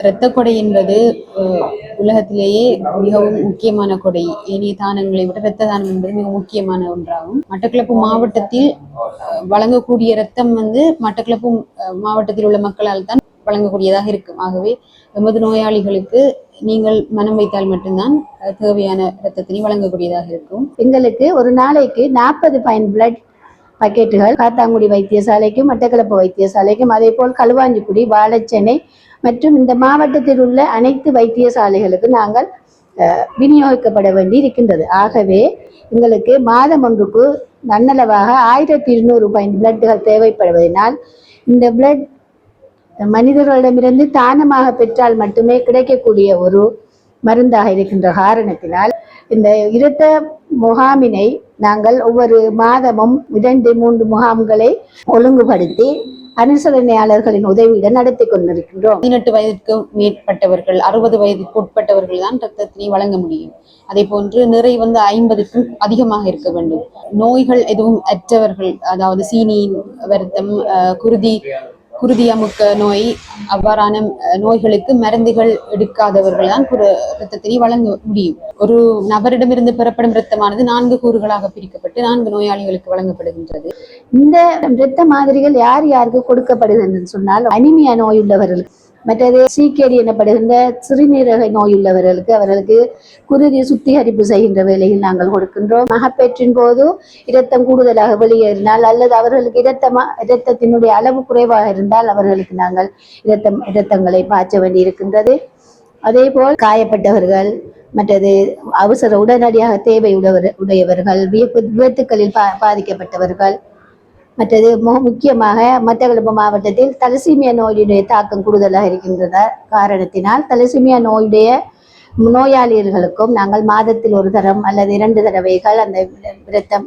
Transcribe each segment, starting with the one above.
இரத்த கொடை என்பது உலகத்திலேயே மிகவும் முக்கியமான கொடை. ஏனைய தானங்களை விட இரத்த தானம் என்பது மிக முக்கியமான ஒன்றாகும். மட்டக்களப்பு மாவட்டத்தில் வழங்கக்கூடிய இரத்தம் வந்து மட்டக்களப்பு மாவட்டத்தில் உள்ள மக்களால் தான் வழங்கக்கூடியதாக இருக்கும். ஆகவே எமது நோயாளிகளுக்கு நீங்கள் மனம் வைத்தால் மட்டும்தான் தேவையான இரத்தத்தினை வழங்கக்கூடியதாக இருக்கும். எங்களுக்கு ஒரு நாளைக்கு நாற்பது பாயிண்ட் பிளட் பக்கெட்டுகள் காத்தாங்குடி வைத்தியசாலைக்கும் மட்டக்களப்பு வைத்தியசாலைக்கும் அதே போல் களுவாஞ்சிக்குடி வாழைச்சென்னை மற்றும் இந்த மாவட்டத்தில் உள்ள அனைத்து வைத்தியசாலைகளுக்கு நாங்கள் விநியோகிக்கப்பட வேண்டி இருக்கின்றது ஆகவே எங்களுக்கு மாதம் ஒன்றுக்கு நன்னளவாக ஆயிரத்தி இருநூறு ரூபாய் பிளட்டுகள் தேவைப்படுவதனால் இந்த பிளட் மனிதர்களிடமிருந்து தானமாக பெற்றால் மட்டுமே கிடைக்கக்கூடிய ஒரு மருந்தாக இருக்கின்ற காரணத்தினால் இந்த இரத்த முகாமினை நாங்கள் ஒவ்வொரு மாதமும் இரண்டு மூன்று முகாம்களை ஒழுங்குபடுத்தி அனுசரணையாளர்களின் உதவியுடன் நடத்தி கொண்டிருக்கின்றோம். பதினெட்டு வயதிற்கு மேற்பட்டவர்கள் அறுபது வயதுக்கு உட்பட்டவர்கள் தான் ரத்தத்தினை வழங்க முடியும். அதே போன்று நிறை வந்து ஐம்பதுக்கும் அதிகமாக இருக்க வேண்டும். நோய்கள் எதுவும் அற்றவர்கள் அதாவது சீனியின் வருத்தம் அஹ், குருதி குருதி அமுக்க நோய் அவ்வாறான நோய்களுக்கு மருந்துகள் எடுக்காதவர்கள் தான் குரு இரத்தத்தினை வழங்க முடியும். ஒரு நபரிடமிருந்து பெறப்படும் இரத்தமானது நான்கு கூறுகளாக பிரிக்கப்பட்டு நான்கு நோயாளிகளுக்கு வழங்கப்படுகின்றது. இந்த இரத்த மாதிரிகள் யார் யாருக்கு கொடுக்கப்படுகின்றன்னு சொன்னால் அனிமியா நோய் உள்ளவர்களுக்கு மற்றது சீக்கேரி எனப்படுகின்ற சிறுநீரக நோய் உள்ளவர்களுக்கு அவர்களுக்கு குருதி சுத்திகரிப்பு செய்கின்ற வேலையில் நாங்கள் கொடுக்கின்றோம். மகப்பேற்றின் போது இரத்தம் கூடுதலாக வெளியேறினால் அல்லது அவர்களுக்கு இரத்தமா இரத்தத்தினுடைய அளவு குறைவாக இருந்தால் அவர்களுக்கு நாங்கள் இரத்தம் இரத்தங்களை பாய்ச்ச வேண்டி இருக்கின்றது அதே போல் காயப்பட்டவர்கள் மற்றது அவசர உடனடியாக தேவை உடையவர் உடையவர்கள் விபத்துக்களில் பா பாதிக்கப்பட்டவர்கள் மற்றது மு- முக்கியமாக மட்டக்களப்பு மாவட்டத்தில் தலசீமியா நோயுடைய தாக்கம் கூடுதலாக இருக்கின்றத காரணத்தினால் தலசீமியா நோயுடைய நோயாளிகளுக்கும் நாங்கள் மாதத்தில் ஒரு தரம் அல்லது இரண்டு தடவைகள் அந்த விரத்தம்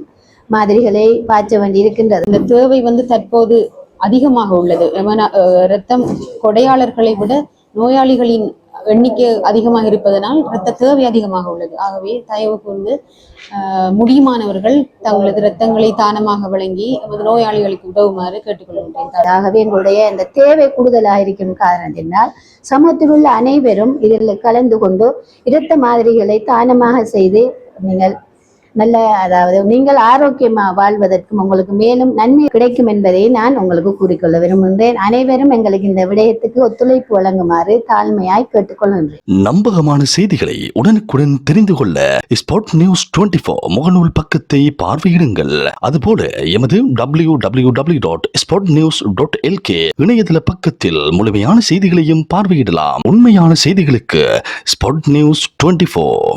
மாதிரிகளை பாய்ச்ச வேண்டி இருக்கின்றது. இந்த தேவை வந்து தற்போது அதிகமாக உள்ளது. ரத்தம் இரத்தம் கொடையாளர்களை விட நோயாளிகளின் எண்ணிக்கை அதிகமாக இருப்பதனால் இரத்த தேவை அதிகமாக உள்ளது. ஆகவே தயவு கூர்ந்து முடியுமானவர்கள் தங்களது இரத்தங்களை தானமாக வழங்கி எமது நோயாளிகளுக்கு உதவுமாறு கேட்டுக்கொள்கின்றேன். ஆகவே எங்களுடைய இந்த தேவை கூடுதலாக இருக்கும் காரணத்தினால் சமூகத்தில் உள்ள அனைவரும் இதில் கலந்து கொண்டு இரத்த மாதிரிகளை தானமாக செய்து நீங்கள் நல்ல அதாவது நீங்கள் ஆரோக்கியமா வாழ்வதற்கும் உங்களுக்கு மேலும் நன்மை கிடைக்கும் என்பதை நான் உங்களுக்கு கூறிக்கொள்ள விரும்புகின்றேன். அனைவரும் எங்களுக்கு இந்த விடயத்துக்கு ஒத்துழைப்பு வழங்குமாறு தாழ்மையாய் கேட்டுக்கொள்கின்றேன் நம்பகமான செய்திகளை உடனுக்குடன் தெரிந்து கொள்ள ஸ்பாட் நியூஸ் 24 முகநூல் பக்கத்தை பார்வையிடுங்கள். அதுபோல எமது W W W dot spot news dot LK இணையதள பக்கத்தில் முழுமையான செய்திகளையும் பார்வையிடலாம். உண்மையான செய்திகளுக்கு ஸ்பாட் நியூஸ் 24